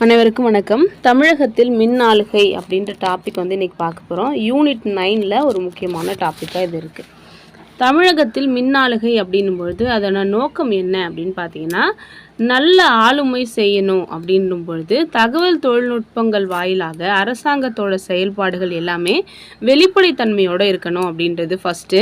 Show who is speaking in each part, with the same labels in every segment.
Speaker 1: அனைவருக்கும் வணக்கம். தமிழகத்தில் மின் ஆளுகை அப்படின்ற டாபிக் வந்து இன்னைக்கு பார்க்க போகிறோம் யூனிட் நைனில் ஒரு முக்கியமான டாப்பிக்காக இது இருக்குது தமிழகத்தில் மின் ஆளுகை அப்படின்னும் பொழுது அதோட நோக்கம் என்ன அப்படின்னு பார்த்தீங்கன்னா நல்ல ஆளுமை செய்யணும் அப்படின்னும் பொழுது தகவல் தொழில்நுட்பங்கள் வாயிலாக அரசாங்கத்தோட செயல்பாடுகள் எல்லாமே வெளிப்படைத்தன்மையோடு இருக்கணும் அப்படின்றது ஃபஸ்ட்டு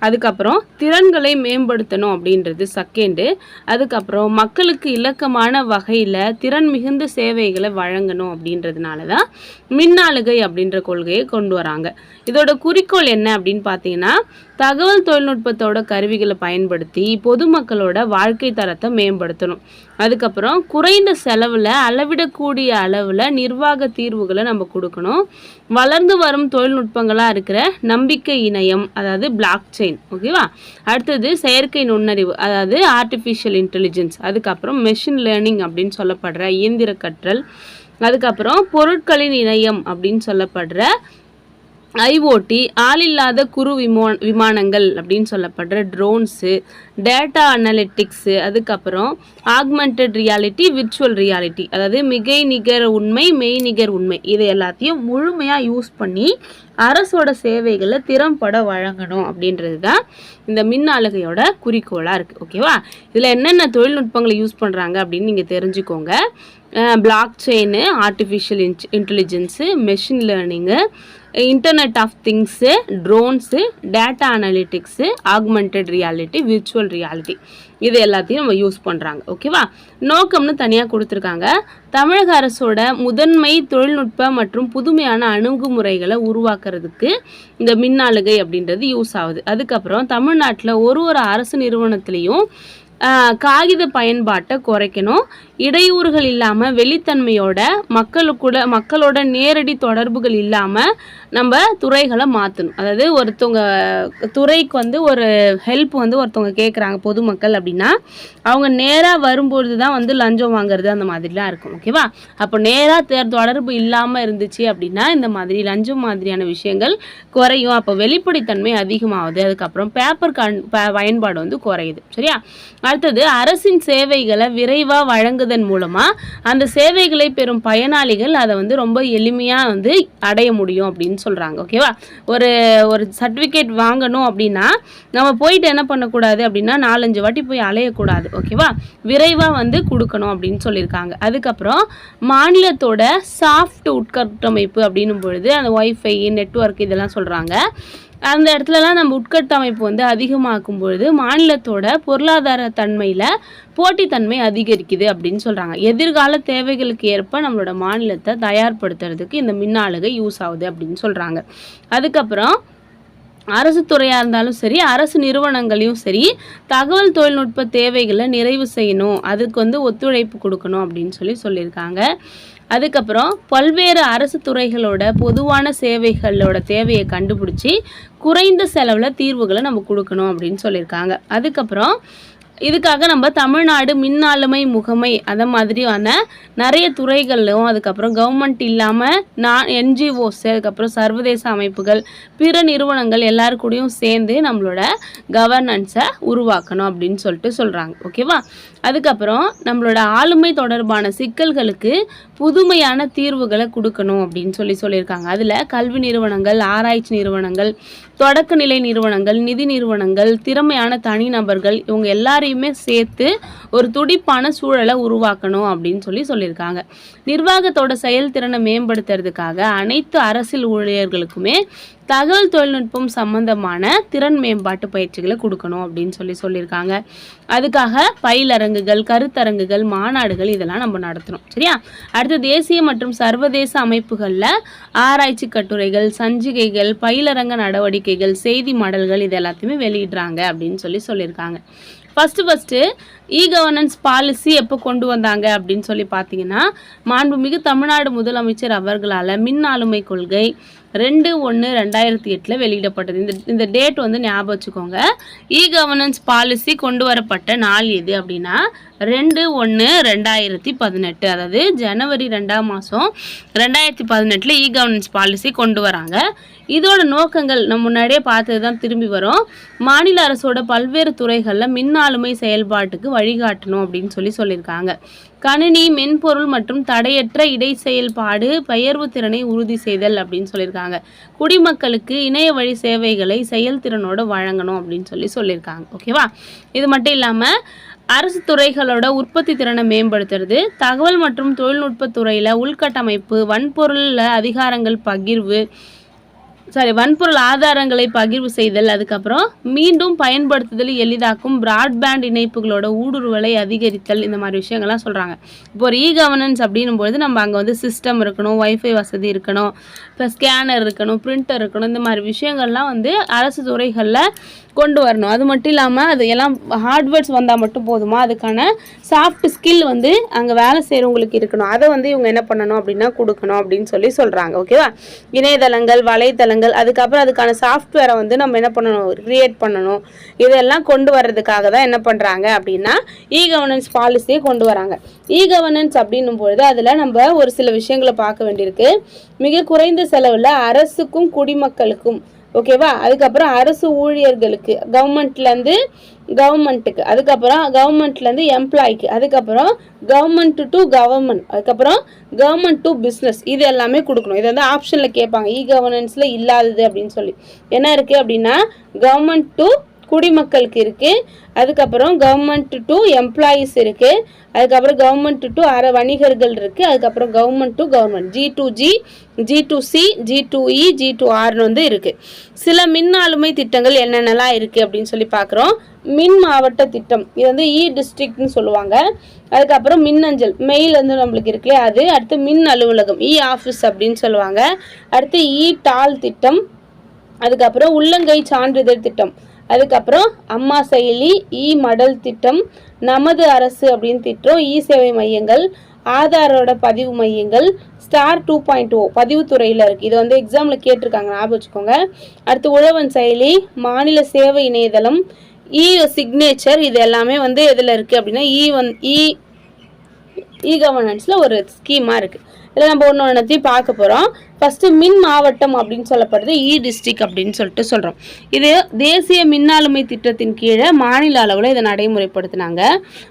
Speaker 1: அதுக்கப்புறம் திறன்களை மேம்படுத்தணும் அப்படின்றது செகண்டு அதுக்கப்புறம் மக்களுக்கு இலக்கமான வகையில் திறன் மிகுந்த சேவைகளை வழங்கணும் அப்படின்றதுனால தான் மின்னாளுகை அப்படின்ற கொள்கையை கொண்டு வராங்க. இதோட குறிக்கோள் என்ன அப்படின்னு பார்த்தீங்கன்னா தகவல் தொழில்நுட்பத்தோட கருவிகளை பயன்படுத்தி பொதுமக்களோட வாழ்க்கை தரத்தை மேம்படுத்தணும். அதுக்கப்புறம் குறைந்த செலவில் அளவிடக்கூடிய அளவில் நிர்வாக தீர்வுகளை நம்ம கொடுக்கணும். வளர்ந்து வரும் தொழில்நுட்பங்களாக இருக்கிற நம்பிக்கை இணையம் அதாவது பிளாக் செயின் ஓகேவா அடுத்தது செயற்கை நுண்ணறிவு அதாவது ஆர்டிஃபிஷியல் இன்டெலிஜென்ஸ் அதுக்கப்புறம் மெஷின் லேர்னிங் அப்படின்னு சொல்லப்படுற இயந்திர கற்றல் அதுக்கப்புறம் பொருட்களின் இணையம் அப்படின்னு சொல்லப்படுற ஐஓடி ஆளில்லாத குறு விமோ விமானங்கள் அப்படின்னு சொல்லப்படுற ட்ரோன்ஸு டேட்டா அனலிட்டிக்ஸு அதுக்கப்புறம் ஆக்மெண்டட் ரியாலிட்டி விர்ச்சுவல் ரியாலிட்டி அதாவது மிகை நிகர் உண்மை மெய்நிகர் உண்மை. இது எல்லாத்தையும் முழுமையாக யூஸ் பண்ணி அரசோட சேவைகளை திறம்பட வழங்கணும் அப்படின்றது தான் இந்த மின் ஆளுகையோட குறிக்கோளாக இருக்குது ஓகேவா இதில் என்னென்ன தொழில்நுட்பங்களை யூஸ் பண்ணுறாங்க அப்படின்னு நீங்கள் தெரிஞ்சுக்கோங்க. Block chain artificial inch intelligence machine learning internet of things drones data analytics augmented reality virtual reality இது எல்லாத்தையும் நம்ம யூஸ் பண்ணுறாங்க ஓகேவா நோக்கம்னு தனியாக கொடுத்துருக்காங்க. தமிழக அரசோட முதன்மை தொழில்நுட்ப மற்றும் புதுமையான அணுகுமுறைகளை உருவாக்குறதுக்கு இந்த மின்னாளுகை அப்படின்றது யூஸ் ஆகுது. அதுக்கப்புறம் தமிழ்நாட்டில் ஒரு ஒரு அரசு நிறுவனத்துலேயும் காகித பயன்பாட்டை குறைக்கணும். இடையூறுகள் இல்லாமல் வெளித்தன்மையோட மக்களுக்கூட மக்களோட நேரடி தொடர்புகள் இல்லாமல் நம்ம துறைகளை மாற்றணும் அதாவது ஒருத்தவங்க துறைக்கு வந்து ஒரு ஹெல்ப் வந்து ஒருத்தவங்க கேட்குறாங்க பொதுமக்கள் அப்படின்னா அவங்க நேராக வரும்பொழுது தான் வந்து லஞ்சம் வாங்குறது அந்த மாதிரிலாம் இருக்கும் ஓகேவா அப்போ நேராக தேர் தொடர்பு இல்லாமல் இருந்துச்சு அப்படின்னா இந்த மாதிரி லஞ்சம் மாதிரியான விஷயங்கள் குறையும். அப்போ வெளிப்படைத்தன்மை அதிகமாகுது. அதுக்கப்புறம் பேப்பர் கண் பயன்பாடு வந்து குறையுது சரியா? அடுத்தது அரசின் சேவைகளை விரைவாக வழங்குதன் மூலமாக அந்த சேவைகளை பெறும் பயனாளிகள் அதை வந்து ரொம்ப எளிமையாக வந்து அடைய முடியும் அப்படின்னு சொல்கிறாங்க ஓகேவா ஒரு ஒரு சர்டிஃபிகேட் வாங்கணும் அப்படின்னா நம்ம போயிட்டு என்ன பண்ணக்கூடாது அப்படின்னா நாலஞ்சு வாட்டி போய் அலையக்கூடாது ஓகேவா விரைவாக வந்து கொடுக்கணும் அப்படின்னு சொல்லியிருக்காங்க. அதுக்கப்புறம் மாநிலத்தோட சாஃப்ட் உட்கட்டமைப்பு அப்படின்னும் பொழுது அந்த ஒய்ஃபை நெட்ஒர்க் இதெல்லாம் சொல்கிறாங்க அந்த இடத்துலலாம் நம்ம உட்கட்டமைப்பு வந்து அதிகமாக்கும் பொழுது மாநிலத்தோட பொருளாதார தன்மையில் போட்டித்தன்மை அதிகரிக்குது அப்படின்னு சொல்கிறாங்க எதிர்கால தேவைகளுக்கு ஏற்ப நம்மளோட மாநிலத்தை தயார்படுத்துறதுக்கு இந்த மின்னாளுகை யூஸ் ஆகுது அப்படின்னு சொல்கிறாங்க அதுக்கப்புறம் அரசு துறையாக இருந்தாலும் சரி அரசு நிறுவனங்களையும் சரி தகவல் தொழில்நுட்ப தேவைகளை நிறைவு செய்யணும் அதுக்கு வந்து ஒத்துழைப்பு கொடுக்கணும் அப்படின்னு சொல்லி சொல்லியிருக்காங்க. அதுக்கப்புறம் பல்வேறு அரசு துறைகளோட பொதுவான சேவைகளோட தேவையை கண்டுபிடிச்சி குறைந்த செலவில் தீர்வுகளை நம்ம கொடுக்கணும் அப்படின்னு சொல்லியிருக்காங்க. அதுக்கப்புறம் இதுக்காக நம்ம தமிழ்நாடு மின் ஆளுமை முகமை அந்த மாதிரியான நிறைய துறைகள்லையும் அதுக்கப்புறம் கவர்மெண்ட் இல்லாமல் நான் என்ஜிஓஸ் அதுக்கப்புறம் சர்வதேச அமைப்புகள் பிற நிறுவனங்கள் எல்லாரு கூடயும் சேர்ந்து நம்மளோட கவர்னன்ஸை உருவாக்கணும் அப்படின்னு சொல்லிட்டு சொல்கிறாங்க ஓகேவா அதுக்கப்புறம் நம்மளோட ஆளுமை தொடர்பான சிக்கல்களுக்கு புதுமையான தீர்வுகளை கொடுக்கணும் அப்படின்னு சொல்லி சொல்லியிருக்காங்க. அதில் கல்வி நிறுவனங்கள் ஆராய்ச்சி நிறுவனங்கள் தொடக்க நிலை நிறுவனங்கள் நிதி நிறுவனங்கள் திறமையான தனிநபர்கள் இவங்க எல்லாரையுமே சேர்த்து ஒரு துடிப்பான சூழலை உருவாக்கணும் அப்படின்னு சொல்லி சொல்லியிருக்காங்க. நிர்வாகத்தோட செயல்திறனை மேம்படுத்துறதுக்காக அனைத்து அரசியல் ஊழியர்களுக்குமே தகவல் தொழில்நுட்பம் சம்பந்தமான திறன் மேம்பாட்டு பயிற்சிகளை கொடுக்கணும் அப்படின்னு சொல்லி சொல்லியிருக்காங்க. அதுக்காக பயிலரங்க கருத்தரங்குகள் மாநாடுகள் இதெல்லாம் நம்ம நடத்தணும். சரியா? அடுத்து தேசிய மற்றும் சர்வதேச அமைப்புகளில் ஆராய்ச்சி கட்டுரைகள் சஞ்சிகைகள் பயிலரங்க நடவடிக்கைகள் செய்தி மடல்கள் இது எல்லாத்தையுமே வெளியிடுறாங்க அப்படின்னு சொல்லி சொல்லியிருக்காங்க. First first e governance policy எப்போ கொண்டு வந்தாங்க அப்படின்னு சொல்லி பார்த்தீங்கன்னா மாண்புமிகு தமிழ்நாடு முதலமைச்சர் அவர்களால் மின் ஆளுமை கொள்கை ரெண்டு ஒன்று ரெண்டாயிரத்தி எட்டில் வெளியிடப்பட்டது. இந்த இந்த டேட் வந்து ஞாபகம் வச்சுக்கோங்க. இ கவர்னன்ஸ் பாலிசி கொண்டு வரப்பட்ட நாள் எது அப்படின்னா ரெண்டு ஒன்று ரெண்டாயிரத்தி பதினெட்டு. அதாவது ஜனவரி ரெண்டாம் மாதம் ரெண்டாயிரத்தி பதினெட்டில் இ கவர்னன்ஸ் பாலிசி கொண்டு வராங்க. இதோட நோக்கங்கள் நம்ம முன்னாடியே பார்த்தது தான் திரும்பி வரும். மாநில அரசோட பல்வேறு துறைகளில் மின் ஆளுமை செயல்பாட்டுக்கு வழிகாட்டணும் அப்படின்னு சொல்லி சொல்லியிருக்காங்க. கணினி மென்பொருள் மற்றும் தடையற்ற இடை செயல்பாடு பெயர்வு திறனை உறுதி செய்தல் அப்படின்னு சொல்லியிருக்காங்க. குடிமக்களுக்கு இணைய வழி சேவைகளை செயல்திறனோடு வழங்கணும் அப்படின்னு சொல்லி சொல்லியிருக்காங்க. ஓகேவா இது மட்டும் இல்லாமல் அரசு துறைகளோட உற்பத்தி திறனை மேம்படுத்துறது தகவல் மற்றும் தொழில்நுட்பத் துறையில் உள்கட்டமைப்பு வன்பொருளில் அதிகாரங்கள் பகிர்வு சாரி வன்பொருள் ஆதாரங்களை பகிர்வு செய்தல் அதுக்கப்புறம் மீண்டும் பயன்படுத்துதல் எளிதாக்கும் பிராட்பேண்ட் இணைப்புகளோட ஊடுருவலை அதிகரித்தல் இந்த மாதிரி விஷயங்கள்லாம் சொல்கிறாங்க இப்போ ஒரு இ கவர்னன்ஸ் அப்படின்னும் பொழுது நம்ம அங்கே வந்து சிஸ்டம் இருக்கணும் ஒய்ஃபை வசதி இருக்கணும் இப்போ ஸ்கேனர் இருக்கணும் பிரிண்டர் இருக்கணும் இந்த மாதிரி விஷயங்கள்லாம் வந்து அரசு துறைகளில் கொண்டு வரணும். அது மட்டும் இல்லாமல் அது எல்லாம் ஹார்ட்வேர்ட்ஸ் வந்தால் மட்டும் போதுமா? அதுக்கான சாஃப்ட் ஸ்கில் வந்து அங்கே வேலை செய்கிறவங்களுக்கு இருக்கணும். அதை வந்து இவங்க என்ன பண்ணணும் அப்படின்னா கொடுக்கணும் அப்படின்னு சொல்லி சொல்கிறாங்க ஓகேவா இணையதளங்கள் வலைத்தளங்கள் அதுக்கப்புறம் அதுக்கான சாஃப்ட்வேரை வந்து நம்ம என்ன பண்ணணும் கிரியேட் பண்ணணும். இதெல்லாம் கொண்டு வர்றதுக்காக தான் என்ன பண்ணுறாங்க அப்படின்னா இ கவர்னன்ஸ் பாலிசியை கொண்டு வராங்க. இ கவர்னன்ஸ் அப்படின்னும் பொழுது அதில் நம்ம ஒரு சில விஷயங்களை பார்க்க வேண்டியிருக்கு. மிக குறைந்த செலவில் அரசுக்கும் குடிமக்களுக்கும் ஓகேவா? அதுக்கப்புறம் அரசு ஊழியர்களுக்கு கவர்மெண்ட்லேருந்து கவர்மெண்ட்டுக்கு அதுக்கப்புறம் கவர்மெண்ட்லேருந்து எம்ப்ளாய்க்கு அதுக்கப்புறம் கவர்மெண்ட் டு கவர்மெண்ட் அதுக்கப்புறம் கவர்மெண்ட் டு பிஸ்னஸ் இது எல்லாமே கொடுக்கணும். இது வந்து ஆப்ஷனில் கேட்பாங்க. இ கவர்னன்ஸில் இல்லாதது அப்படின்னு சொல்லி. என்ன இருக்குது அப்படின்னா கவர்மெண்ட் டு குடிமக்களுக்கு இருக்குது அதுக்கப்புறம் கவர்மெண்ட் டு எம்ப்ளாயீஸ் இருக்குது அதுக்கப்புறம் கவர்மெண்ட் டு அற வணிகர்கள் இருக்குது அதுக்கப்புறம் government to government G to G G to C G to E G to ஆர்னு வந்து இருக்குது சில மின் ஆளுமை திட்டங்கள் என்னென்னலாம் இருக்குது அப்படின்னு சொல்லி பார்க்குறோம். மின் மாவட்ட திட்டம். இது வந்து e இ டிஸ்ட்ரிக்ட்னு சொல்லுவாங்க. அதுக்கப்புறம் மின்னஞ்சல். மெயில் வந்து நம்மளுக்கு இருக்குல்லையே அது. அடுத்து மின் அலுவலகம். E இ ஆஃபீஸ் அப்படின்னு சொல்லுவாங்க. அடுத்து இ டால் திட்டம். அதுக்கப்புறம் உள்ளங்கை சான்றிதழ் திட்டம். அதுக்கப்புறம் அம்மா செயலி இ மடல் திட்டம் நமது அரசு அப்படின்னு திட்டம் இ சேவை மையங்கள் ஆதாரோட பதிவு மையங்கள் ஸ்டார் டூ பாயிண்ட் ஓ பதிவுத்துறையில் இருக்குது இது வந்து எக்ஸாமில் கேட்டிருக்காங்க ஞாபகம் வச்சுக்கோங்க. அடுத்து உழவன் செயலி மாநில சேவை இணையதளம் இ சிக்னேச்சர் இது எல்லாமே வந்து எதில் இருக்குது அப்படின்னா இ வந் இ இ கவர்னன்ஸில் ஒரு ஸ்கீமாக இருக்குது இதில் நம்ம ஒன்று ஒன்றத்தையும் பார்க்க போகிறோம் ஃபஸ்ட்டு மின் மாவட்டம் அப்படின்னு சொல்லப்படுறது இ e டிஸ்ட்ரிக் அப்படின்னு சொல்லிட்டு சொல்கிறோம் இது தேசிய மின்னாளுமை திட்டத்தின் கீழே மாநில அளவில் இதை நடைமுறைப்படுத்தினாங்க.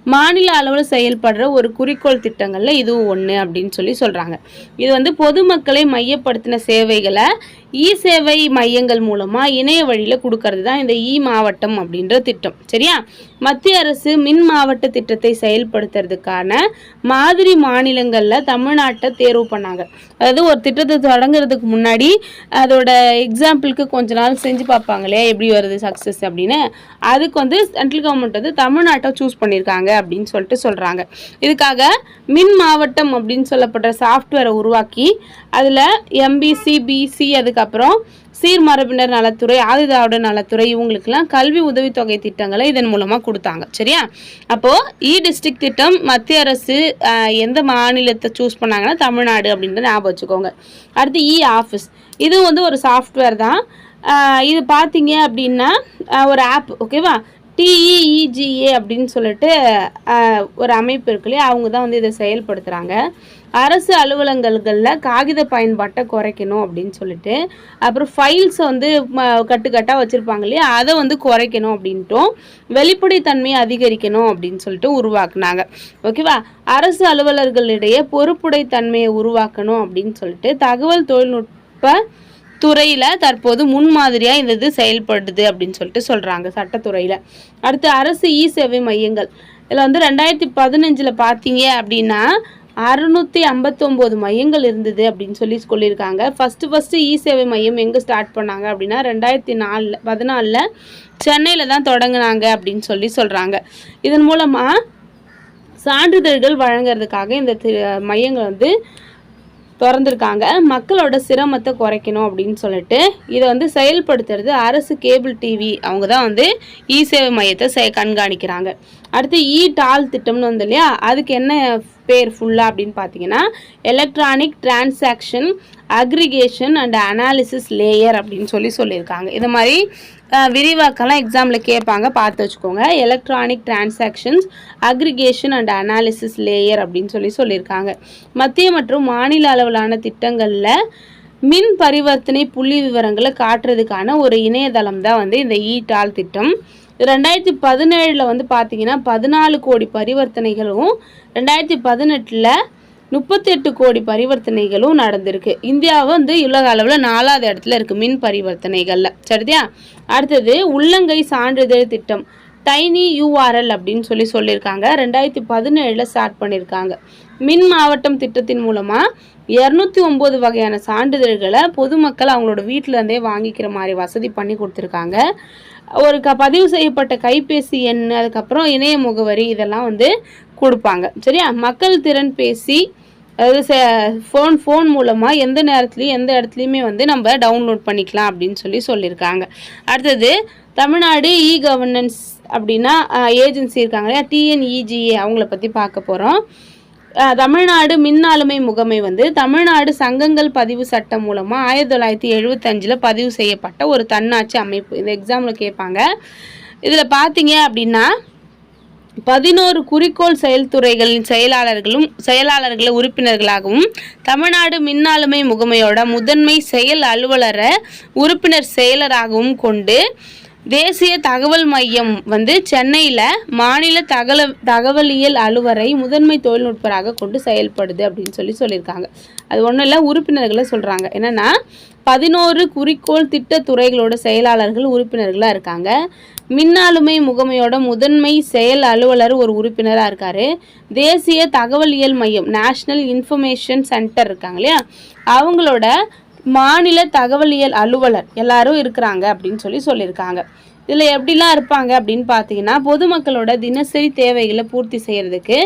Speaker 1: மாநில அளவில் செயல்படுற ஒரு குறிக்கோள் திட்டங்களில் இதுவும் ஒன்று அப்படின்னு சொல்லி சொல்கிறாங்க இது வந்து பொதுமக்களை மையப்படுத்தின சேவைகளை இ சேவை மையங்கள் மூலமாக இணைய வழியில் கொடுக்கறது தான் இந்த இ மாவட்டம் அப்படின்ற திட்டம். சரியா? மத்திய அரசு மின் மாவட்ட திட்டத்தை செயல்படுத்துறதுக்கான மாதிரி மாநிலங்களில் தமிழ்நாட்டை தேர்வு பண்ணாங்க. அதாவது ஒரு திட்டத்தை தொடங்குறதுக்கு முன்னாடி அதோட எக்ஸாம்பிளுக்கு கொஞ்ச நாள் செஞ்சு பார்ப்பாங்க இல்லையா? எப்படி வருது சக்ஸஸ் அப்படின்னு. அதுக்கு வந்து சென்ட்ரல் கவர்மெண்ட் வந்து தமிழ்நாட்டை சூஸ் பண்ணியிருக்காங்க அப்படின்னு சொல்லிட்டு சொல்கிறாங்க இதுக்காக மின் மாவட்டம் அப்படின்னு சொல்லப்படுற சாஃப்ட்வேரை உருவாக்கி அதில் எம்பிசி பிசி அதுக்கப்புறம் அப்புறம் சீர்மரபினர் நலத்துறை ஆதிதாவிட நலத்துறை இவங்களுக்கெல்லாம் கல்வி உதவித்தொகை திட்டங்களை இதன் மூலமாக கொடுத்தாங்க. சரியா? அப்போது இ டிஸ்ட்ரிக்ட் திட்டம் மத்திய அரசு எந்த மாநிலத்தை சூஸ் பண்ணாங்கன்னா தமிழ்நாடு அப்படின்றத ஞாபகம் வச்சுக்கோங்க. அடுத்து இ ஆஃபீஸ். இது வந்து ஒரு சாஃப்ட்வேர் தான். இது பார்த்தீங்க அப்படின்னா ஒரு ஆப் ஓகேவா டிஇஇஜிஏ அப்படின்னு சொல்லிட்டு ஒரு அமைப்பு இருக்கு இல்லையா? அவங்க தான் வந்து இதை செயல்படுத்துகிறாங்க அரசு அலுவலகங்களில் காகித பயன்பாட்டை குறைக்கணும் அப்படின்னு சொல்லிட்டு அப்புறம் ஃபைல்ஸ் வந்து கட்டுக்கட்டாக வச்சுருப்பாங்க இல்லையா? அதை வந்து குறைக்கணும் அப்படின்ட்டும். வெளிப்படைத்தன்மையை அதிகரிக்கணும் அப்படின்னு சொல்லிட்டு உருவாக்குனாங்க. ஓகேவா? அரசு அலுவலர்களிடையே பொறுப்புடைத்தன்மையை உருவாக்கணும் அப்படின்னு சொல்லிட்டு தகவல் தொழில்நுட்ப துறையில் தற்போது முன்மாதிரியாக இந்த இது செயல்படுது அப்படின்னு சொல்லிட்டு சொல்கிறாங்க சட்டத்துறையில். அடுத்து அரசு இ சேவை மையங்கள். இதில் வந்து ரெண்டாயிரத்தி பதினஞ்சில் பார்த்தீங்க அப்படின்னா அறுநூற்றி ஐம்பத்தொம்போது மையங்கள் இருந்தது அப்படின்னு சொல்லி சொல்லியிருக்காங்க. ஃபஸ்ட்டு ஃபஸ்ட்டு இ சேவை மையம் எங்கே ஸ்டார்ட் பண்ணாங்க அப்படின்னா ரெண்டாயிரத்தி நாலில் பதினாலில் சென்னையில் தான் தொடங்கினாங்க அப்படின்னு சொல்லி சொல்கிறாங்க இதன் மூலமாக சான்றிதழ்கள் வழங்குறதுக்காக இந்த தி- மையங்கள் வந்து திறந்துருக்காங்க. மக்களோட சிரமத்தை குறைக்கணும் அப்படின்னு சொல்லிட்டு இதை வந்து செயல்படுத்துறது அரசு கேபிள் டிவி அவங்க தான் வந்து இ சேவை மையத்தை செ கண்காணிக்கிறாங்க. அடுத்து இ டால் திட்டம்னு வந்து இல்லையா? அதுக்கு என்ன பேர் ஃபுல்லாக அப்படின்னு பார்த்தீங்கன்னா electronic transaction aggregation and analysis layer அப்படின்னு சொல்லி சொல்லியிருக்காங்க. இது மாதிரி விரிவாக்கெல்லாம் எக்ஸாமில் கேட்பாங்க. பார்த்து வச்சுக்கோங்க. Electronic transactions aggregation and analysis layer அப்படின்னு சொல்லி சொல்லியிருக்காங்க. மத்திய மற்றும் மாநில அளவிலான திட்டங்களில் மின் பரிவர்த்தனை புள்ளி விவரங்களை காட்டுறதுக்கான ஒரு இணையதளம் தான் வந்து இந்த இ டால் திட்டம். ரெண்டாயிரத்தி பதினேழில் வந்து பார்த்தீங்கன்னா பதினாலு கோடி பரிவர்த்தனைகளும் ரெண்டாயிரத்தி பதினெட்டில் முப்பத்தெட்டு கோடி பரிவர்த்தனைகளும் நடந்திருக்கு. இந்தியா வந்து உலக அளவில் நாலாவது இடத்துல இருக்குது மின் பரிவர்த்தனைகளில். சரியா? அடுத்தது உள்ளங்கை சான்றிதழ் திட்டம் டைனி யூஆர்எல் அப்படின்னு சொல்லி சொல்லியிருக்காங்க. ரெண்டாயிரத்தி பதினேழில் ஸ்டார்ட் பண்ணியிருக்காங்க. மின் மாவட்டம் திட்டத்தின் மூலமாக இரநூத்தி ஒம்பது வகையான சான்றிதழ்களை பொதுமக்கள் அவங்களோட வீட்டிலேருந்தே வாங்கிக்கிற மாதிரி வசதி பண்ணி கொடுத்துருக்காங்க. ஒரு க பதிவு செய்யப்பட்ட கைபேசி எண் அதுக்கப்புறம் இணைய முகவரி இதெல்லாம் வந்து கொடுப்பாங்க. சரியா? மக்கள் திறன் பேசி அதாவது ஃபோன் ஃபோன் மூலமாக எந்த நேரத்துலையும் எந்த இடத்துலையுமே வந்து நம்ம டவுன்லோட் பண்ணிக்கலாம் அப்படின்னு சொல்லி சொல்லியிருக்காங்க. அடுத்தது தமிழ்நாடு இ கவர்னன்ஸ் அப்படின்னா ஏஜென்சி இருக்காங்க இல்லையா? டிஎன்இஜிஏ அவங்கள பற்றி பார்க்க போகிறோம் தமிழ்நாடு மின் ஆளுமை முகமை வந்து தமிழ்நாடு சங்கங்கள் பதிவு சட்டம் மூலமாக ஆயிரத்தி தொள்ளாயிரத்தி எழுபத்தஞ்சில் பதிவு செய்யப்பட்ட ஒரு தன்னாட்சி அமைப்பு. இந்த எக்ஸாமில் கேட்பாங்க இதில் பார்த்தீங்க அப்படின்னா பதினோரு குறிக்கோள் செயல்துறைகளின் செயலாளர்களும் செயலாளர்களை உறுப்பினர்களாகவும் தமிழ்நாடு மின்னாளுமை முகமையோட முதன்மை செயல் அலுவலரை உறுப்பினர் செயலராகவும் கொண்டு தேசிய தகவல் மையம் வந்து சென்னையில் மாநில தகவல் தகவலியல் அலுவலரை முதன்மை தொழில்நுட்பராக கொண்டு செயல்படுது அப்படின்னு சொல்லி சொல்லியிருக்காங்க. அது ஒன்றும் இல்லை உறுப்பினர்களை சொல்கிறாங்க என்னென்னா பதினோரு குறிக்கோள் திட்ட துறைகளோட செயலாளர்கள் உறுப்பினர்களாக இருக்காங்க. மின்னாளுமை முகமையோட முதன்மை செயல் அலுவலர் ஒரு உறுப்பினராக இருக்கார். தேசிய தகவலியல் மையம் நேஷ்னல் இன்ஃபர்மேஷன் சென்டர் இருக்காங்க இல்லையா? அவங்களோட மாநில தகவலியல் அலுவலர் எல்லாரும் இருக்கிறாங்க அப்படின்னு சொல்லி சொல்லியிருக்காங்க. இதில் எப்படிலாம் இருப்பாங்க அப்படின்னு பார்த்தீங்கன்னா பொதுமக்களோட தினசரி தேவைகளை பூர்த்தி செய்கிறதுக்கு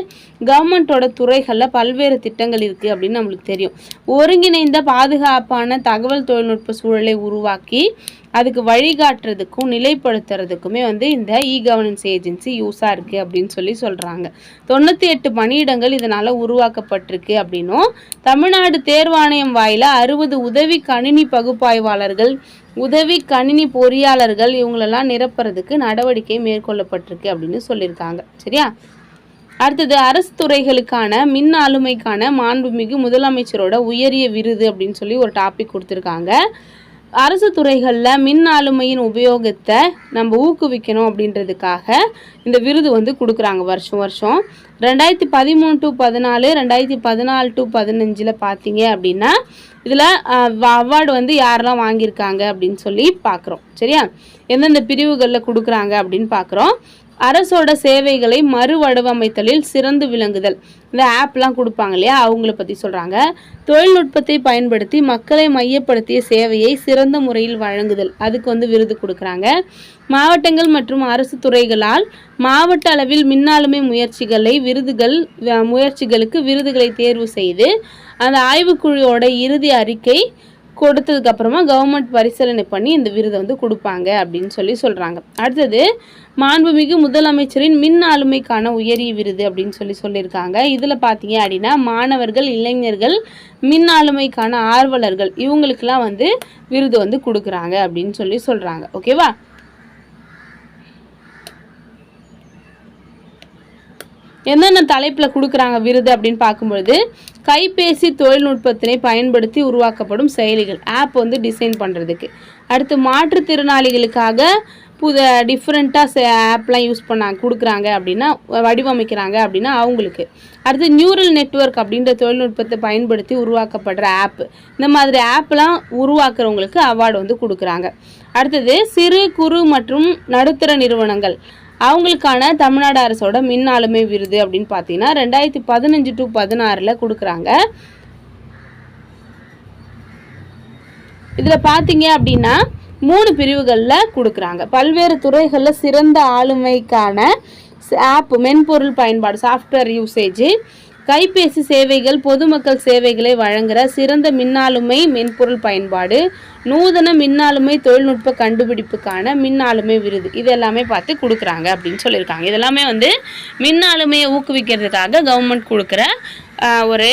Speaker 1: கவர்மெண்ட்டோட துறைகளில் பல்வேறு திட்டங்கள் இருக்குது அப்படின்னு நம்மளுக்கு தெரியும். ஒருங்கிணைந்த பாதுகாப்பான தகவல் தொழில்நுட்ப சூழலை உருவாக்கி அதுக்கு வழிகாட்டுறதுக்கும் நிலைப்படுத்துறதுக்குமே வந்து இந்த இ கவர்னன்ஸ் ஏஜென்சி யூஸாக இருக்குது அப்படின்னு சொல்லி சொல்கிறாங்க தொண்ணூற்றி எட்டு பணியிடங்கள் இதனால் உருவாக்கப்பட்டிருக்கு அப்படின்னும் தமிழ்நாடு தேர்வாணையம் வாயில அறுபது உதவி கணினி பகுப்பாய்வாளர்கள் உதவி கணினி பொறியாளர்கள் இவங்களெல்லாம் நிரப்புறதுக்கு நடவடிக்கை மேற்கொள்ளப்பட்டிருக்கு அப்படின்னு சொல்லியிருக்காங்க. சரியா? அடுத்தது அரசு துறைகளுக்கான மின் ஆளுமைக்கான மாண்புமிகு முதலமைச்சரோட உயரிய விருது அப்படின்னு சொல்லி ஒரு டாபிக் கொடுத்துருக்காங்க. அரசு துறைகளில் மின் ஆளுமையின் உபயோகத்தை நம்ம ஊக்குவிக்கணும் அப்படின்றதுக்காக இந்த விருது வந்து கொடுக்குறாங்க வருஷம் வருஷம். ரெண்டாயிரத்தி பதிமூணு டு பதினாலு ரெண்டாயிரத்தி பதினாலு டு பதினஞ்சில் பார்த்தீங்க அப்படின்னா இதில் அவார்டு வந்து யாரெல்லாம் வாங்கியிருக்காங்க அப்படின்னு சொல்லி பார்க்குறோம் சரியா? எந்தெந்த பிரிவுகளில் கொடுக்குறாங்க அப்படின்னு பார்க்குறோம் அரசோட சேவைகளை மறுவடிவமைத்தலில் சிறந்து விளங்குதல். இந்த ஆப்லாம் கொடுப்பாங்க இல்லையா? அவங்கள பற்றி சொல்கிறாங்க தொழில்நுட்பத்தை பயன்படுத்தி மக்களை மையப்படுத்திய சேவையை சிறந்த முறையில் வழங்குதல். அதுக்கு வந்து விருது கொடுக்குறாங்க. மாவட்டங்கள் மற்றும் அரசு துறைகளால் மாவட்ட அளவில் மின்னாளுமை முயற்சிகளை விருதுகள் வ- முயற்சிகளுக்கு விருதுகளை தேர்வு செய்து அந்த ஆய்வுக்குழுவோட இறுதி அறிக்கை கொடுத்ததுக்கப்புறமா கவர்மெண்ட் பரிசீலனை பண்ணி இந்த விருதை வந்து கொடுப்பாங்க அப்படின்னு சொல்லி சொல்கிறாங்க அடுத்தது மாண்புமிகு முதலமைச்சரின் மின் ஆளுமைக்கான உயரிய விருது அப்படின்னு சொல்லி சொல்லியிருக்காங்க. இதில் பார்த்தீங்க அப்படின்னா மாணவர்கள் இளைஞர்கள் மின் ஆளுமைக்கான ஆர்வலர்கள் இவங்களுக்கெல்லாம் வந்து விருது வந்து கொடுக்குறாங்க அப்படின்னு சொல்லி சொல்கிறாங்க ஓகேவா என்னென்ன தலைப்பில் கொடுக்குறாங்க விருது அப்படின்னு பார்க்கும்பொழுது கைபேசி தொழில்நுட்பத்தினை பயன்படுத்தி உருவாக்கப்படும் செயலிகள் ஆப் வந்து டிசைன் பண்ணுறதுக்கு அடுத்து மாற்றுத்திறனாளிகளுக்காக புது டிஃப்ரெண்ட்டாக ஆப்லாம் யூஸ் பண்ணாங்க கொடுக்குறாங்க அப்படின்னா வடிவமைக்கிறாங்க அப்படின்னா அவங்களுக்கு. அடுத்து நியூரல் நெட்வொர்க் அப்படின்ற தொழில்நுட்பத்தை பயன்படுத்தி உருவாக்கப்படுற ஆப் இந்த மாதிரி ஆப்லாம் உருவாக்குறவங்களுக்கு அவார்டு வந்து கொடுக்குறாங்க. அடுத்தது சிறு குறு மற்றும் நடுத்தர நிறுவனங்கள். அவங்களுக்கான தமிழ்நாடு அரசோட மின் ஆளுமை விருது அப்படின்னு பார்த்தீங்கன்னா ரெண்டாயிரத்தி பதினஞ்சு டு பதினாறில் கொடுக்குறாங்க. இதில் பார்த்தீங்க அப்படின்னா மூணு பிரிவுகளில் கொடுக்குறாங்க. பல்வேறு துறைகளில் சிறந்த ஆளுமைக்கான ஆப் மென்பொருள் பயன்பாடு சாஃப்ட்வேர் யூசேஜ் கைபேசி சேவைகள் பொதுமக்கள் சேவைகளை வழங்குகிற சிறந்த மின்னாளுமை மென்பொருள் பயன்பாடு நூதன மின்னாளுமை தொழில்நுட்ப கண்டுபிடிப்புக்கான மின்னாளுமை விருது. இது எல்லாமே பார்த்து கொடுக்குறாங்க அப்படின்னு சொல்லியிருக்காங்க. இதெல்லாமே வந்து மின்னாளுமையை ஊக்குவிக்கிறதுக்காக கவர்மெண்ட் கொடுக்குற ஒரு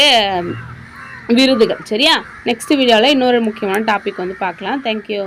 Speaker 1: விருதுகள். சரியா? நெக்ஸ்ட் வீடியோவில் இன்னொரு முக்கியமான டாபிக் வந்து பார்க்கலாம். தேங்க்யூ